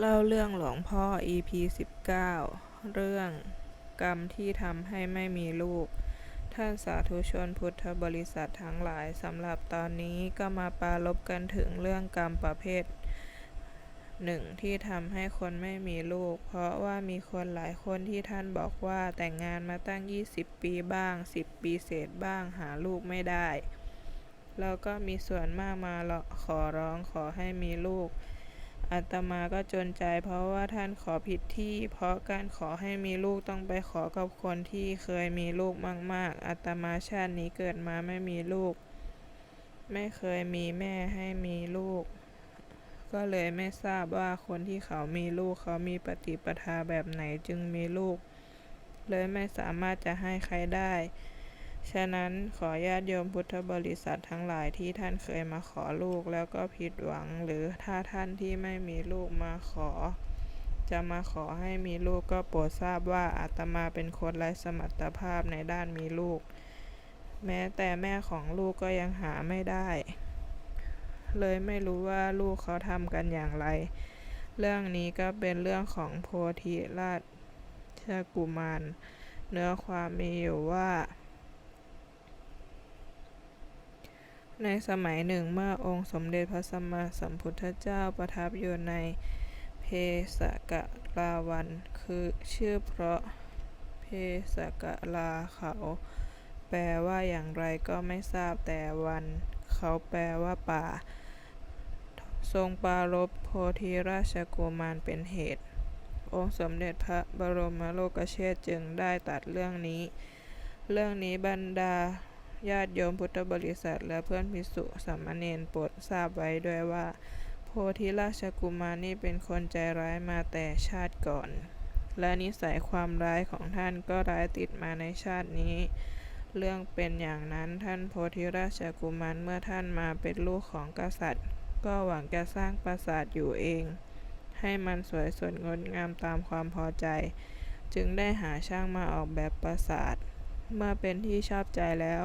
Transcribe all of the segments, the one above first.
เล่าเรื่องหลวงพ่อ EP 19 เรื่องกรรมที่ทำให้ไม่มีลูก ท่านสาธุชนพุทธบริษัททั้งหลายสำหรับตอนนี้ก็มาปรารบกันถึงเรื่องกรรมประเภทหนึ่งที่ทำให้คนไม่มีลูก เพราะว่ามีคนหลายคนที่ท่านบอกว่าแต่งงานมาตั้ง 20 ปีบ้าง 10 ปีเศษบ้างหาลูกไม่ได้ แล้วก็มีส่วนมากมาขอร้องขอให้มีลูก อาตมาก็จนใจเพราะว่าท่านขอผิดที่ เพราะการขอให้มีลูกต้องไปขอกับคนที่เคยมีลูกมาก ๆอาตมาชาตินี้เกิดมาไม่มีลูก ไม่เคยมีแม่ให้มีลูก ก็เลยไม่ทราบว่าคนที่เขามีลูกเขามีปฏิปทาแบบไหนจึงมีลูก เลยไม่สามารถจะให้ใครได้ ฉะนั้นขอญาติโยมพุทธบริษัททั้งหลายที่ท่านเคยมาขอลูกแล้วก็ผิดหวัง หรือถ้าท่านที่ไม่มีลูกมาขอ จะมาขอให้มีลูกก็โปรดทราบว่าอาตมาเป็นคนไร้สมรรถภาพในด้านมีลูก แม้แต่แม่ของลูกก็ยังหาไม่ได้ เลยไม่รู้ว่าลูกเขาทำกันอย่างไร เรื่องนี้ก็เป็นเรื่องของโพธิราชกุมาร เนื้อความมีอยู่ว่า ในสมัยหนึ่งเมื่อองค์สมเด็จพระสัมมาสัมพุทธเจ้าประทับอยู่ในเพสกลาวัน คือชื่อเพราะเพสกลาเขา แปลว่าอย่างไรก็ไม่ทราบแต่วัน เขาแปลว่าป่า ทรงปารบโพธิราชกุมารเป็นเหตุ องค์สมเด็จพระบรมโลกเชษจึงได้ตัดเรื่องนี้ เรื่องนี้บรรดา ญาติโยมพุทธบริษัทและเพื่อนพิสุสามเณรโปรดทราบไว้ด้วยว่า โพธิราชกุมารนี่เป็นคนใจร้ายมาแต่ชาติก่อน และนิสัยความร้ายของท่านก็ร้ายติดมาในชาตินี้ เรื่องเป็นอย่างนั้นท่านโพธิราชกุมารเมื่อท่านมาเป็นลูกของกษัตริย์ ก็หวังจะสร้างปราสาทอยู่เอง ให้มันสวยสดงดงามตามความพอใจ จึงได้หาช่างมาออกแบบปราสาทเมื่อเป็นที่ชอบใจแล้ว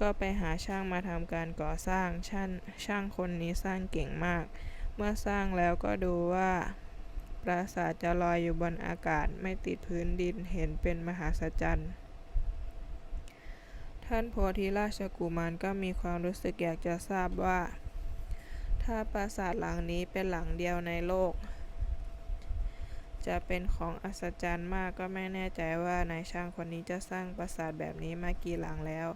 ก็ไปหาช่างมาทำการก่อสร้างช่างช่างคนนี้สร้างเก่งมาก เมื่อสร้างแล้วก็ดูว่า ปราสาทจะลอยอยู่บนอากาศไม่ติดพื้นดินเห็นเป็นมหาศจรรย์ท่านโพธิราชกุมารก็มีความรู้สึกอยากจะทราบว่า ถ้าปราสาทหลังนี้เป็นหลังเดียวในโลก จะเป็นของอัศจรรย์มากก็ไม่แน่ใจว่านายช่างคนนี้จะสร้างปราสาทแบบนี้มากี่หลังแล้ว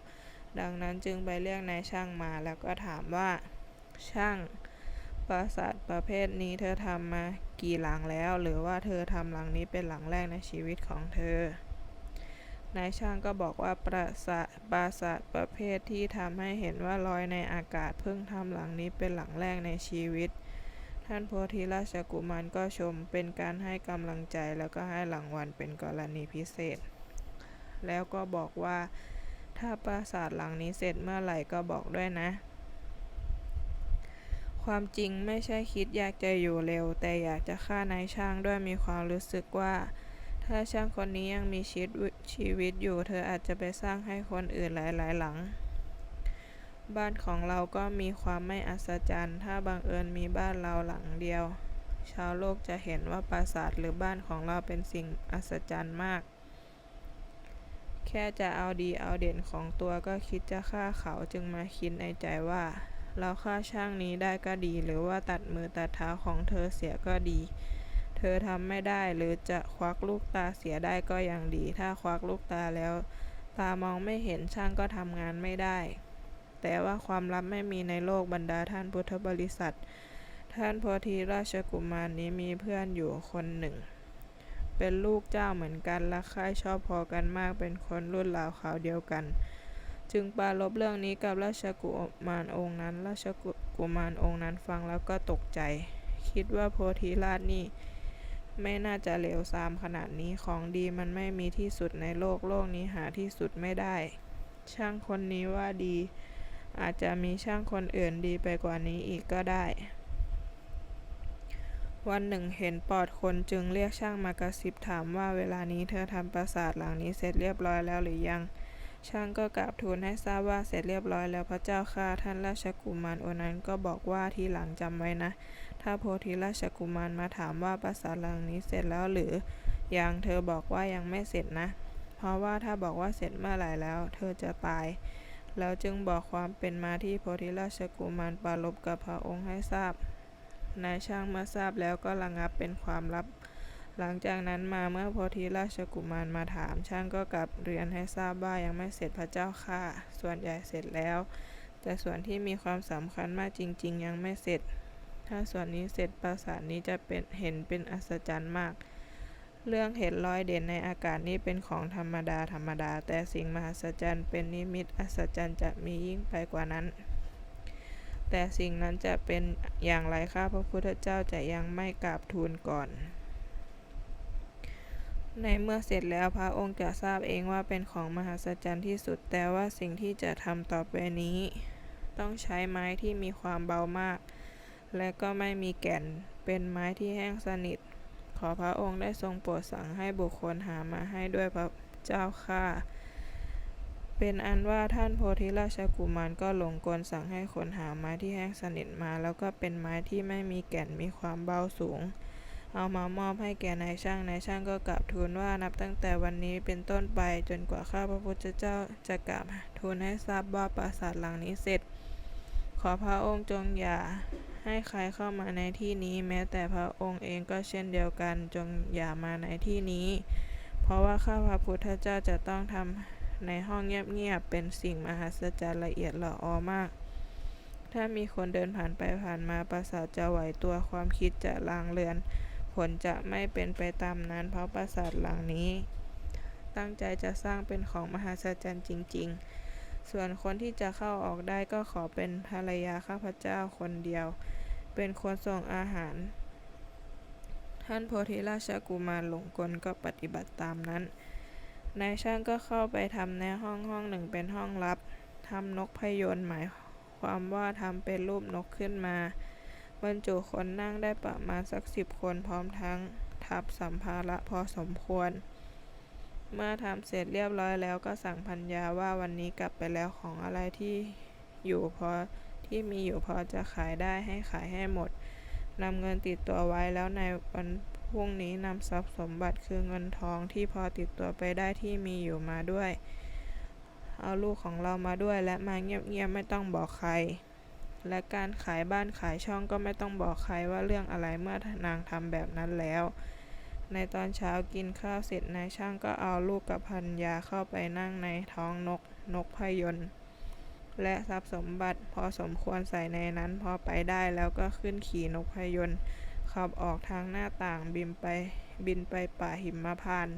ดังนั้นจึงไปเรียกนายช่างมาแล้วก็ถามว่า ช่างปราสาทประเภทนี้เธอทำมากี่หลังแล้ว หรือว่าเธอทำหลังนี้เป็นหลังแรกในชีวิตของเธอนายช่างก็บอกว่าปราสาทปราสาทประเภทที่ทำให้เห็นว่าลอยในอากาศเพิ่งทำหลังนี้เป็นหลังแรกในชีวิต ท่านโพธิราชกุมารก็ชมเป็นการให้กำลังใจแล้วก็ให้รางวัลเป็นกรณีพิเศษ แล้วก็บอกว่า ถ้าปราสาทหลังนี้เสร็จเมื่อไหร่ก็บอกด้วยนะ ความจริงไม่ใช่คิดอยากจะอยู่เร็ว แต่อยากจะฆ่านายช่างด้วยมีความรู้สึกว่า ถ้าช่างคนนี้ยังมีชีวิตชีวิตอยู่ เธออาจจะไปสร้างให้คนอื่นหลายๆ หลัง บ้านของเราก็มีความไม่อัศจรรย์ ถ้าบังเอิญมีบ้านเราหลังเดียว ชาวโลกจะเห็นว่าปราสาทหรือบ้านของเราเป็นสิ่งอัศจรรย์มาก แค่จะเอาดีเอาเด่นของตัวก็คิดจะฆ่าเขาจึงมาคิดในใจว่า เราฆ่าช่างนี้ได้ก็ดี หรือว่าตัดมือตัดเท้าของเธอเสียก็ดี เธอทำไม่ได้หรือจะควักลูกตาเสียได้ก็ยังดี ถ้าควักลูกตาแล้ว ตามองไม่เห็นช่างก็ทำงานไม่ได้ แต่ว่าความลับไม่มีในโลกบรรดาท่านพุทธบริษัท ท่านโพธิราชกุมารนี้มีเพื่อนอยู่คนหนึ่ง เป็นลูกเจ้าเหมือนกันและค่ายชอบพอกันมากเป็นคนรุ่นราวเขาวเดียวกัน จึงปารบเรื่องนี้กับราชกุมารองค์นั้น ราชกุมารองค์นั้นฟังแล้วก็ตกใจ คิดว่าโพธิราชนี่ไม่น่าจะเลวทรามขนาดนี้ของดีมันไม่มีที่สุดในโลกโลกนี้หาที่สุดไม่ได้ ช่างคนนี้ว่าดี อาจจะมีช่างคนอื่นดีไปกว่านี้อีกก็ได้ วันหนึ่งเห็นปอดคนจึงเรียกช่างมากระซิบถามว่าเวลานี้เธอทำปราสาทหลังนี้เสร็จเรียบร้อยแล้วหรือยัง ช่างก็กราบทูลให้ทราบว่าเสร็จเรียบร้อยแล้วพระเจ้าค่ะท่านราชกุมารโอนั้นก็บอกว่าทีหลังจำไว้นะ ถ้าโพธิราชกุมารมาถามว่าปราสาทหลังนี้เสร็จแล้วหรือยังเธอบอกว่ายังไม่เสร็จนะ เพราะว่าถ้าบอกว่าเสร็จเมื่อไหร่แล้ว เธอจะตาย แล้วจึงบอกความเป็นมาที่โพธิราชกุมารปรารบกับพระองค์ให้ทราบ นายช่างเมื่อทราบแล้วก็ระงับเป็นความลับ หลังจากนั้นมาเมื่อโพธิราชกุมารมาถาม ช่างก็กลับเรียนให้ทราบว่ายังไม่เสร็จพระเจ้าค่ะ ส่วนใหญ่เสร็จแล้ว แต่ส่วนที่มีความสำคัญมากจริง ๆ ยังไม่เสร็จ ถ้าส่วนนี้เสร็จปราสาทนี้จะเป็นเห็นเป็นอัศจรรย์มากเรื่องเห็นรอยเด่นในอากาศนี้เป็นของธรรมดาธรรมดา แต่สิ่งมหัศจรรย์เป็นนิมิตอัศจรรย์จะมียิ่งไปกว่านั้น แต่สิ่งนั้นจะเป็นอย่างไรข้าพระพุทธเจ้าจะยังไม่กราบทูลก่อน ในเมื่อเสร็จแล้วพระองค์จะทราบเองว่าเป็นของมหัศจรรย์ที่สุด แต่ว่าสิ่งที่จะทำต่อไปนี้ ต้องใช้ไม้ที่มีความเบามาก และก็ไม่มีแก่น เป็นไม้ที่แห้งสนิท ขอพระองค์ได้ทรงโปรดสั่งให้บุคคลหามาให้ด้วยพระเจ้าค่ะ เป็นอันว่าท่านโพธิราชกุมารก็หลงกลสั่งให้คนหาไม้ที่แห้งสนิทมา แล้วก็เป็นไม้ที่ไม่มีแก่นมีความเบาสูง เอามามอบให้แก่นายช่างนายช่างก็กราบทูลว่านับตั้งแต่วันนี้เป็นต้นไปจนกว่าข้าพระพุทธเจ้าจะกราบทูลให้ทราบว่าปราสาทหลังนี้เสร็จ ขอพระองค์จงอย่าให้ใครเข้ามาในที่นี้ แม้แต่พระองค์เองก็เช่นเดียวกันจงอย่ามาในที่นี้ เพราะว่าข้าพระพุทธเจ้าจะต้องทำ ในห้องเงียบๆเป็นสิ่งมหัศจรรย์ละเอียดละออมาก ถ้ามีคนเดินผ่านไปผ่านมาปราสาทจะไหวตัวความคิดจะลางเลือน ผลจะไม่เป็นไปตามนั้นเพราะปราสาทหลังนี้ ตั้งใจจะสร้างเป็นของมหัศจรรย์จริง ๆ ส่วนคนที่จะเข้าออกได้ก็ขอเป็นภรรยาข้าพเจ้าคนเดียว เป็นคนส่งอาหาร ท่านโพธิราชกุมารหลงกลก็ปฏิบัติตามนั้น นายช่างก็เข้าไปทำในห้องห้องหนึ่งเป็นห้องลับทำนกพยนต์หมายความว่าทำเป็นรูปนกขึ้นมา บรรจุคนนั่งได้ประมาณสักสิบคนพร้อมทั้งทับสัมภาระพอสมควร เมื่อทำเสร็จเรียบร้อยแล้วก็สั่งพัญญาว่าวันนี้กลับไปแล้วของอะไรที่อยู่พอที่มีอยู่พอจะขายได้ให้ขายให้หมดนำเงินติดตัวไว้แล้วในวัน พรุ่งนี้นำทรัพย์สมบัติคือเงินทองที่พอติดตัวไปได้ที่มีอยู่มาด้วย เอาลูกของเรามาด้วยและมาเงียบๆไม่ต้องบอกใคร และการขายบ้านขายช่องก็ไม่ต้องบอกใครว่าเรื่องอะไรเมื่อนางทำแบบนั้นแล้ว ในตอนเช้ากินข้าวเสร็จนายช่างก็เอาลูกกับพันยาเข้าไปนั่งในท้องนกนกพยนต์และทรัพย์สมบัติพอสมควรใส่ในนั้นพอไปได้แล้วก็ขึ้นขี่นกพยนต์ ขับออกทางหน้าต่างบินไปบินไปป่าหิมพานต์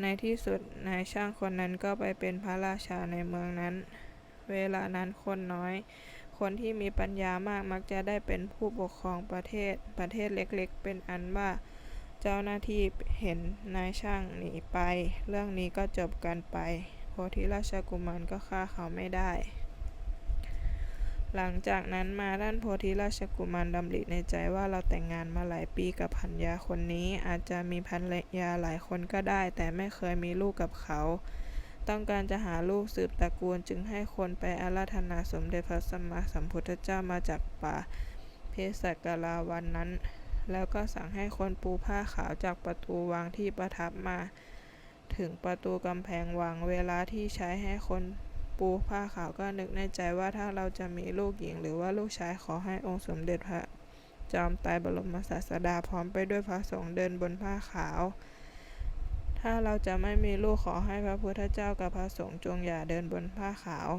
ในที่สุดนายช่างคนนั้นก็ไปเป็นพระราชาในเมืองนั้น เวลานั้นคนน้อย คนที่มีปัญญามากมักจะได้เป็นผู้ปกครองประเทศ ประเทศเล็กๆ เป็นอันว่าเจ้าหน้าที่เห็นนายช่างหนีไป เรื่องนี้ก็จบกันไป โพธิราชกุมารก็ฆ่าเขาไม่ได้ หลังจากนั้นมาท่านโพธิราชกุมารดำริในใจว่าเราแต่งงานมาหลายปีกับพันยาคนนี้ อาจจะมีภรรยาหลายคนก็ได้ แต่ไม่เคยมีลูกกับเขา ต้องการจะหาลูกสืบตระกูลจึงให้คนไปอาราธนาสมเด็จพระสัมมาสัมพุทธเจ้ามาจากป่า เพศกลาวันนั้น แล้วก็สั่งให้คนปูผ้าขาวจากประตูวังที่ประทับมา ถึงประตูกำแพงวังเวลาที่ใช้ให้คน ปูผ้าขาวก็นึกในใจว่าถ้าเราจะมีลูกหญิงหรือว่าลูกชายขอให้องค์สมเด็จพระจอมไตรบรมศาสดาพร้อมไปด้วยพระสงฆ์เดินบนผ้าขาว ถ้าเราจะไม่มีลูกขอให้พระพุทธเจ้ากับพระสงฆ์จงอย่าเดินบนผ้าขาว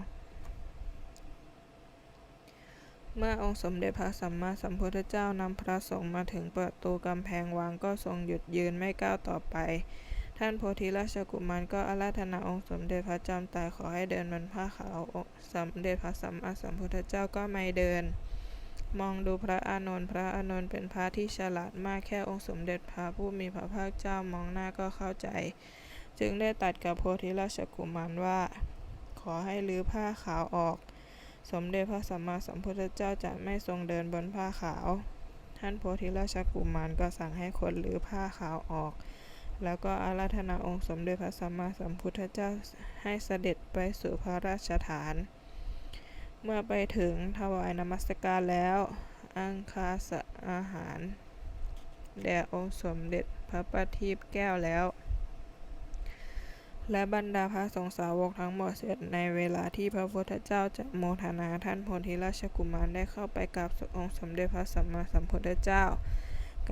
เมื่อองค์สมเด็จพระสัมมาสัมพุทธเจ้านำพระสงฆ์มาถึงประตูกำแพงวังก็ทรงหยุดยืนไม่ก้าวต่อไป ท่านโพธิราชกุมารก็อาราธนาองค์สมเด็จพระจอมไตรขอให้เดินบนผ้าขาวสมเด็จพระสัมมาสัมพุทธเจ้าก็ไม่เดิน มองดูพระอานนท์พระอานนท์เป็นพระที่ฉลาดมากแค่องค์สมเด็จพระผู้มีพระภาคเจ้ามองหน้าก็เข้าใจ จึงได้ตัดกับโพธิราชกุมารว่า ขอให้ลื้อผ้าขาวออก สมเด็จพระสัมมาสัมพุทธเจ้าจะไม่ทรงเดินบนผ้าขาว ท่านโพธิราชกุมารก็สั่งให้คนลื้อผ้าขาวออก แล้วก็อาราธนาองค์สมเด็จพระสัมมาสัมพุทธเจ้าให้เสด็จไปสู่พระราชฐาน เมื่อไปถึงถวายนมัสการแล้ว อังคาสอาหารแด่องค์สมเด็จพระประทีปแก้วแล้ว และบรรดาพระสงฆ์สาวกทั้งหมดเสร็จในเวลาที่พระพุทธเจ้าจะโมทนาท่านโพธิราชกุมารได้เข้าไปกราบองค์สมเด็จพระสัมมาสัมพุทธเจ้า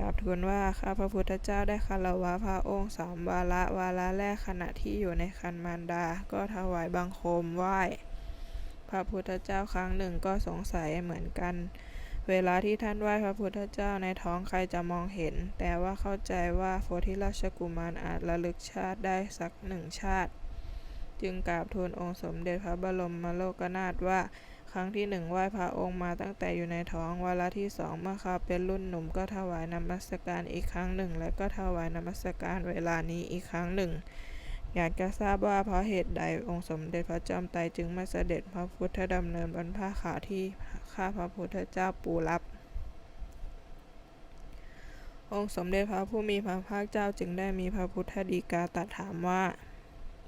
กราบทูลว่าข้าพระพุทธเจ้าได้คารวะพระองค์สามวาระวาระแรกขณะที่อยู่ในคันมารดา ก็ถวายบังคมไหว้พระพุทธเจ้าครั้งหนึ่งก็สงสัยเหมือนกัน เวลาที่ท่านไหว้พระพุทธเจ้าในท้องใครจะมองเห็น แต่ว่าเข้าใจว่าโพธิราชกุมารอาจระลึกชาติได้สักหนึ่งชาติ จึงกราบทูลองค์สมเด็จพระบรมโลกนาถว่า ครั้งที่หนึ่งไหว้พระองค์มาตั้งแต่อยู่ในท้องวาระที่สองเมื่อเขาเป็นรุ่นหนุ่มก็ถวายนมัสการอีกครั้งหนึ่ง และก็ถวายนมัสการเวลานี้อีกครั้งหนึ่ง อยากจะทราบว่าเพราะเหตุใดองค์สมเด็จพระจอมไตรจึงไม่เสด็จพระพุทธดำเนินบนผ้าขาวที่ข้าพระพุทธเจ้าปูรับองค์สมเด็จพระผู้มีพระภาคเจ้าจึงได้มีพระพุทธดีกาตรัสถามว่า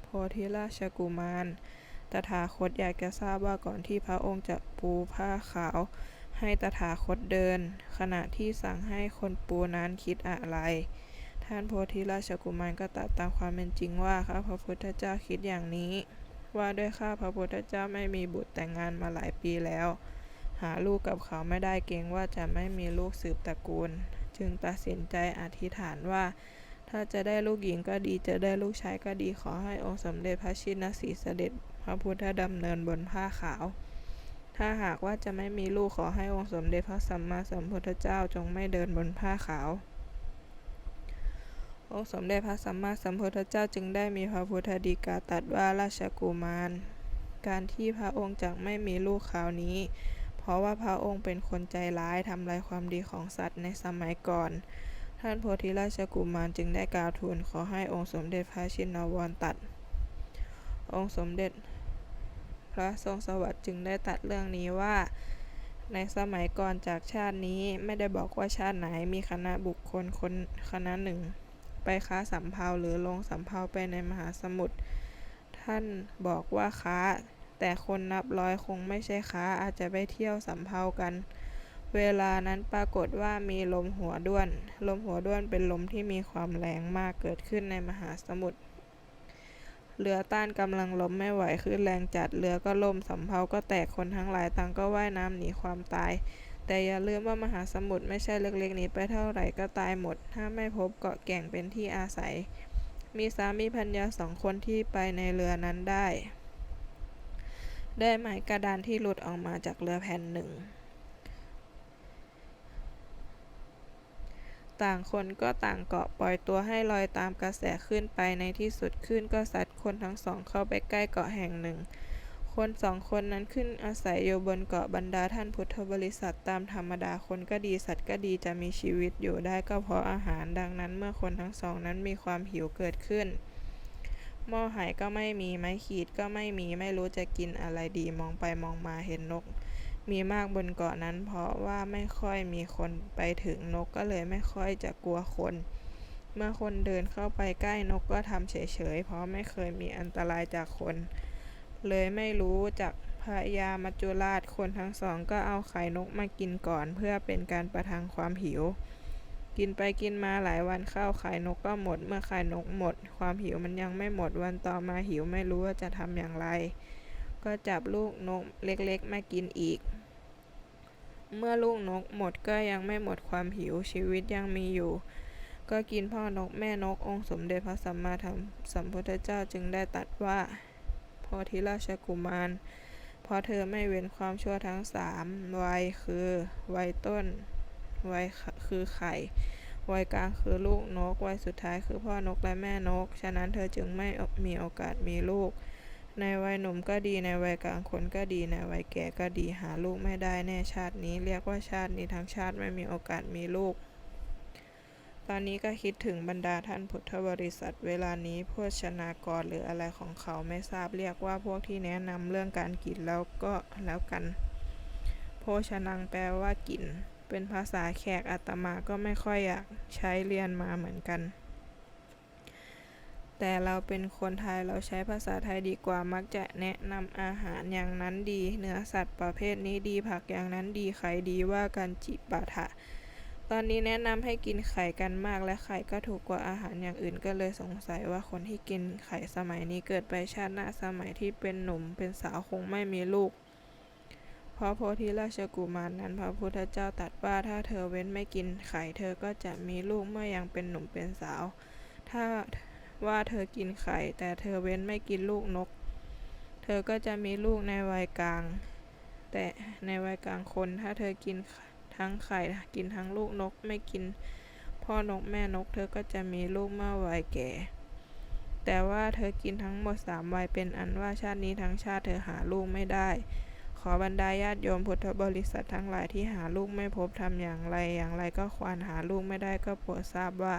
โพธิราชกุมาร ตถาคตอยากจะทราบว่าก่อนที่พระองค์จะปูผ้าขาว ให้ตถาคตเดิน ขณะที่สั่งให้คนปูนั้นคิดอะไร ท่านโพธิราชกุมารก็ตรัสตามความเป็นจริงว่าข้าพระพุทธเจ้าคิดอย่างนี้ ว่าด้วยข้าพระพุทธเจ้าไม่มีบุตรแต่งงานมาหลายปีแล้ว หาลูกกับเขาไม่ได้เกรงว่าจะไม่มีลูกสืบตระกูล จึงตัดสินใจอธิษฐานว่าถ้าจะได้ลูกหญิงก็ดี จะได้ลูกชายก็ดี ขอให้องค์สมเด็จพระชินสีห์เสด็จ พระพุทธดำเนินบนผ้าขาว ถ้าหากว่าจะไม่มีลูกขอให้องค์สมเด็จพระสัมมาสัมพุทธเจ้าจงไม่เดินบนผ้าขาว องค์สมเด็จพระสัมมาสัมพุทธเจ้าจึงได้มีพระพุทธดีกาตรัสว่าราชกุมาร การที่พระองค์จักไม่มีลูกคราวนี้ เพราะว่าพระองค์เป็นคนใจร้ายทำลายความดีของสัตว์ในสมัยก่อนท่านโพธิราชกุมารจึงได้กล่าวทูลขอให้องค์สมเด็จพระชินวรตัด องค์สมเด็จ พระทรงสวัสดิ์จึงได้ตัดเรื่องนี้ว่า ในสมัยก่อนจากชาตินี้ไม่ได้บอกว่าชาติไหนมีคณะบุคคลคนคณะหนึ่ง ไปค้าสำเภาหรือลงสำเภาไปในมหาสมุทรท่านบอกว่าค้า แต่คนนับร้อยคงไม่ใช่ค้าอาจจะไปเที่ยวสำเภากันเวลานั้นปรากฏว่ามีลมหัวด้วน ลมหัวด้วนเป็นลมที่มีความแรงมากเกิดขึ้นในมหาสมุทร เรือต้านกำลังล้มไม่ไหวขึ้นแรงจัดเรือก็ล่มสำเภาก็แตกคนทั้งหลายต่างก็ว่ายน้ำหนีความตาย แต่อย่าลืมว่ามหาสมุทรไม่ใช่เล็กๆหนี้ไปเท่าไหร่ก็ตายหมด ถ้าไม่พบเกาะแก่งเป็นที่อาศัย มีสามีพัญญาสองคนที่ไปในเรือนั้นได้ ได้ไม้กระดานที่หลุดออกมาจากเรือแผ่นหนึ่ง ต่างคนก็ต่างเกาะปล่อยตัวให้ลอยตามกระแสขึ้นไปในที่สุดขึ้นก็สัตว์คนทั้งสองเข้าไปใกล้เกาะแห่งหนึ่ง คนสองคนนั้นขึ้นอาศัยอยู่บนเกาะบรรดาท่านพุทธบริษัทตามธรรมดาคนก็ดีสัตว์ก็ดีจะมีชีวิตอยู่ได้ก็เพราะอาหารดังนั้นเมื่อคนทั้งสองนั้นมีความหิวเกิดขึ้นหม้อหายก็ไม่มีไม้ขีดก็ไม่มีไม่รู้จะกินอะไรดีมองไปมองมาเห็นนก มีมากบนเกาะนั้น เพราะว่าไม่ค่อยมีคนไปถึงนกก็เลยไม่ค่อยจะกลัวคน เมื่อคนเดินเข้าไปใกล้นกก็ทำเฉยๆ เพราะไม่เคยมีอันตรายจากคน เลยไม่รู้จากพระยามัจจุราชคนทั้งสองก็เอาไข่นกมากินก่อน เพื่อเป็นการประทังความหิว กินไปกินมาหลายวันเข้าไข่นกก็หมด เมื่อไข่นกหมด ความหิวมันยังไม่หมดวันต่อมาหิวไม่รู้ว่าจะทำอย่างไร ก็จับลูกนกเล็กๆมากินอีก เมื่อลูกนกหมดก็ยังไม่หมดความหิวชีวิตยังมีอยู่ ก็กินพ่อนกแม่นกองค์สมเด็จพระสัมมาสัมพุทธเจ้าจึงได้ตรัสว่าโพธิราชกุมาร เพราะเธอไม่เว้นความชั่วทั้งสามวัยคือวัยต้นวัยคือไข่วัยกลางคือลูกนกวัยสุดท้ายคือพ่อนกและแม่นก ฉะนั้นเธอจึงไม่มีโอกาสมีลูก ในวัยหนุ่มก็ดีในวัยกลางคนก็ดีในวัยแก่ก็ดีหาลูกไม่ได้แน่ชาตินี้ เรียกว่าชาตินี้ทั้งชาติไม่มีโอกาสมีลูก ตอนนี้ก็คิดถึงบรรดาท่านพุทธบริษัท เวลานี้โภชนากรหรืออะไรของเขาไม่ทราบเรียกว่าพวกที่แนะนำเรื่องการกินแล้วก็แล้วกัน โภชนังแปลว่ากิน เป็นภาษาแขกอาตมาก็ไม่ค่อยอยากใช้เรียนมาเหมือนกัน แต่เราเป็นคนไทยเราใช้ภาษาไทยดีกว่ามักจะแนะนำอาหารอย่างนั้นดี เนื้อสัตว์ประเภทนี้ดีผักอย่างนั้นดีไข่ดีว่ากันจิปาถะ ตอนนี้แนะนำให้กินไข่กันมากและไข่ก็ถูกกว่าอาหารอย่างอื่นก็เลยสงสัยว่าคนที่กินไข่สมัยนี้เกิดไปชาติหน้าสมัยที่เป็นหนุ่มเป็นสาวคงไม่มีลูกเพราะโพธิราชกุมารนั้นพระพุทธเจ้าตรัสว่าถ้าเธอเว้นไม่กินไข่เธอก็จะมีลูกเมื่อยังเป็นหนุ่มเป็นสาว ถ้า ว่าเธอกินไข่ แต่เธอเว้นไม่กินลูกนก เธอก็จะมีลูกในวัยกลาง แต่ในวัยกลางคนถ้าเธอกินทั้งไข่กินทั้งลูกนกไม่กิน พ่อนกแม่นก เธอก็จะมีลูกเมื่อวัยแก่ แต่ว่าเธอกินทั้งหมดสามวัยเป็นอันว่าชาตินี้ทั้งชาติเธอหาลูกไม่ได้ ขอบรรดาญาติโยมพุทธบริษัททั้งหลายที่หาลูกไม่พบทำอย่างไรอย่างไรก็ควรหาลูกไม่ได้ก็โปรดทราบว่า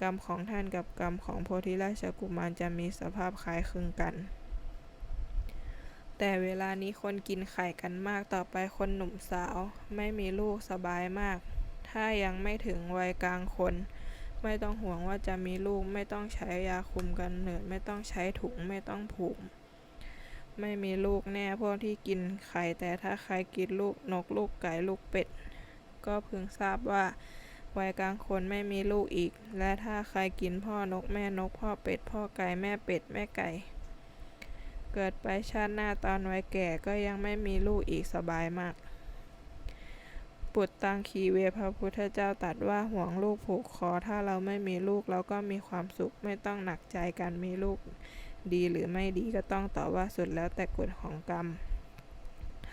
กรรมของท่านกับกรรมของโพธิราชกุมารจะมีสภาพคล้ายคลึงกัน แต่เวลานี้คนกินไข่กันมากต่อไปคนหนุ่มสาว ไม่มีลูกสบายมาก ถ้ายังไม่ถึงวัยกลางคน ไม่ต้องห่วงว่าจะมีลูกไม่ต้องใช้ยาคุมกันเนิดไม่ต้องใช้ถุงไม่ต้องผูกไม่มีลูกแน่พวกที่กินไข่แต่ถ้าใครกินลูกนกลูกไก่ลูกเป็ด ก็พึงทราบว่า วัยกลางคนไม่มีลูกอีก และถ้าใครกินพ่อนกแม่นกพ่อเป็ด พ่อไก่แม่เป็ด แม่ไก่ เกิดไปชาติหน้าตอนวัยแก่ก็ยังไม่มีลูกอีกสบายมาก ปุตตังคีเวพระพุทธเจ้าตรัสว่าห่วงลูกผูกคอ ถ้าเราไม่มีลูกเราก็มีความสุขไม่ต้องหนักใจการมีลูก ดีหรือไม่ดีก็ต้องตอบว่าสุดแล้วแต่กฎของกรรม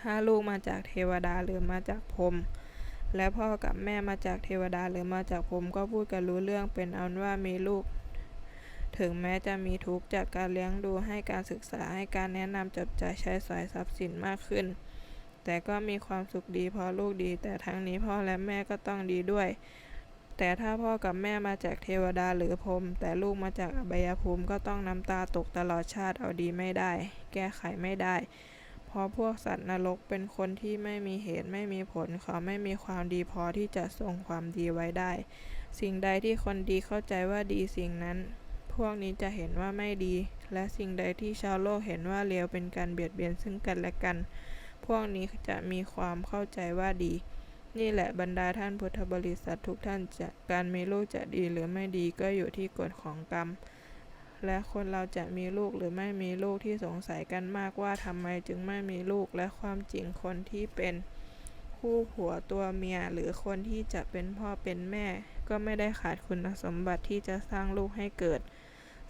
ถ้าลูกมาจากเทวดาหรือมาจากพรหม และพ่อกับแม่มาจากเทวดาหรือมาจากพรมก็พูดกันรู้เรื่องเป็นอันว่ามีลูก ถึงแม้จะมีทุกข์จากการเลี้ยงดูให้การศึกษาให้การแนะนำจับจ่ายใช้สอยทรัพย์สินมากขึ้น แต่ก็มีความสุขดีเพราะลูกดี แต่ทั้งนี้พ่อและแม่ก็ต้องดีด้วย แต่ถ้าพ่อกับแม่มาจากเทวดาหรือพรมแต่ลูกมาจากอบายภูมิก็ต้องน้ำตาตกตลอดชาติเอาดีไม่ได้ แก้ไขไม่ได้ เพราะพวกสัตว์นรกเป็นคนที่ไม่มีเหตุไม่มีผล เขาไม่มีความดีพอที่จะทรงความดีไว้ได้ สิ่งใดที่คนดีเข้าใจว่าดีสิ่งนั้น พวกนี้จะเห็นว่าไม่ดี และสิ่งใดที่ชาวโลกเห็นว่าเลวเป็นการเบียดเบียนซึ่งกันและกัน พวกนี้จะมีความเข้าใจว่าดี นี่แหละบรรดาท่านพุทธบริษัททุกท่านจะการมีลูกจะดีหรือไม่ดีก็อยู่ที่กฎของกรรม และคนเราจะมีลูกหรือไม่มีลูกที่สงสัยกันมากว่าทำไมจึงไม่มีลูกและความจริงคนที่เป็นคู่ผัวตัวเมียหรือคนที่จะเป็นพ่อเป็นแม่ ก็ไม่ได้ขาดคุณสมบัติที่จะสร้างลูกให้เกิด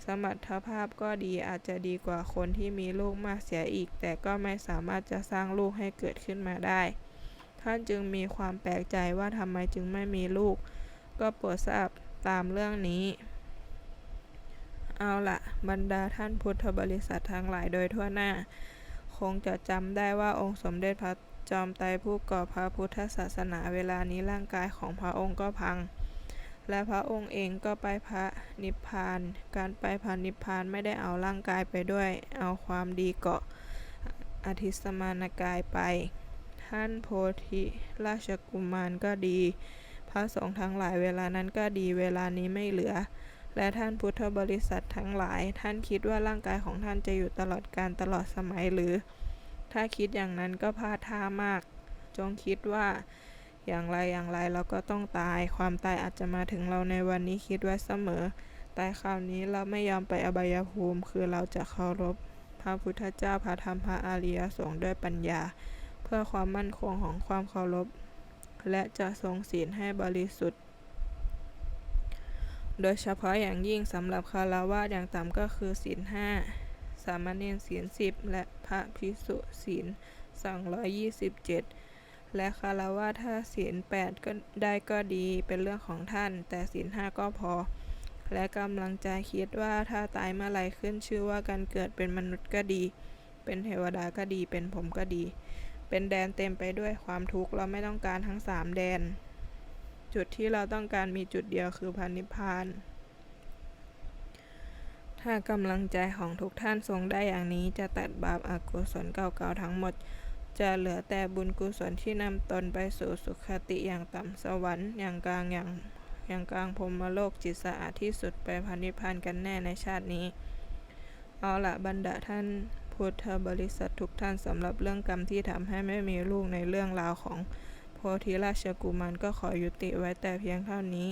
สมรรถภาพก็ดีอาจจะดีกว่าคนที่มีลูกมากเสียอีก แต่ก็ไม่สามารถจะสร้างลูกให้เกิดขึ้นมาได้ ท่านจึงมีความแปลกใจว่าทำไมจึงไม่มีลูก ก็โปรดทราบตามเรื่องนี้ เอาละบรรดาท่านพุทธบริษัททั้งหลายโดยทั่วหน้า คงจะจำได้ว่าองค์สมเด็จพระจอมไตรผู้ก่อพระพุทธศาสนาเวลานี้ร่างกายของพระองค์ก็พัง และพระองค์เองก็ไปพระนิพพาน การไปพระนิพพานไม่ได้เอาร่างกายไปด้วย เอาความดีเกาะอธิสมานกายไป ท่านโพธิราชกุมารก็ดี พระสงฆ์ทั้งหลายเวลานั้นก็ดีเวลานี้ไม่เหลือ และท่านพุทธบริษัททั้งหลาย ท่านคิดว่าร่างกายของท่านจะอยู่ตลอดการตลอดสมัยหรือ ถ้าคิดอย่างนั้นก็พลาดท่ามาก จงคิดว่าอย่างไรอย่างไรเราก็ต้องตาย ความตายอาจจะมาถึงเราในวันนี้คิดไว้เสมอ ตายคราวนี้เราไม่ยอมไปอบายภูมิ คือเราจะเคารพพระพุทธเจ้าพระธรรมพระอริยสงฆ์ด้วยปัญญา เพื่อความมั่นคงของความเคารพ และจะทรงศีลให้บริสุทธิ์ โดยเฉพาะอย่างยิ่งสำหรับคารวะอย่างต่ำก็คือศีลห้าสามเณรศีลสิบและพระภิกษุศีล227และคารวะถ้าศีลแปดก็ได้ก็ดีเป็นเรื่องของท่าน แต่ศีลห้าก็พอ และกำลังใจคิดว่าถ้าตายเมื่อไรขึ้นชื่อว่าการเกิดเป็นมนุษย์ก็ดี เป็นเทวดาก็ดีเป็นผมก็ดี เป็นแดนเต็มไปด้วยความทุกข์เราไม่ต้องการทั้งสามแดน จุดที่เราต้องการมีจุดเดียวคือพันนิพพาน ถ้ากำลังใจของทุกท่านทรงได้อย่างนี้จะตัดบาปอากุศลเก่าๆทั้งหมด จะเหลือแต่บุญกุศลที่นำตนไปสู่สุขติอย่างต่ำสวรรค์อย่างกลางอย่างยังกลางพรหมโลกจิตสะอาดที่สุดไปพันนิพพานกันแน่ในชาตินี้ เอาละบรรดาท่านพุทธบริษัททุกท่านสำหรับเรื่องกรรมที่ทำให้ไม่มีลูกในเรื่องราวของ โพธิราชกุมารก็ขอยุติไว้แต่เพียงเท่านี้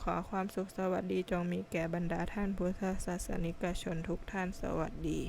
ขอความสุขสวัสดีจงมีแก่บรรดาท่านพุทธศาสนิกชนทุกท่านสวัสดี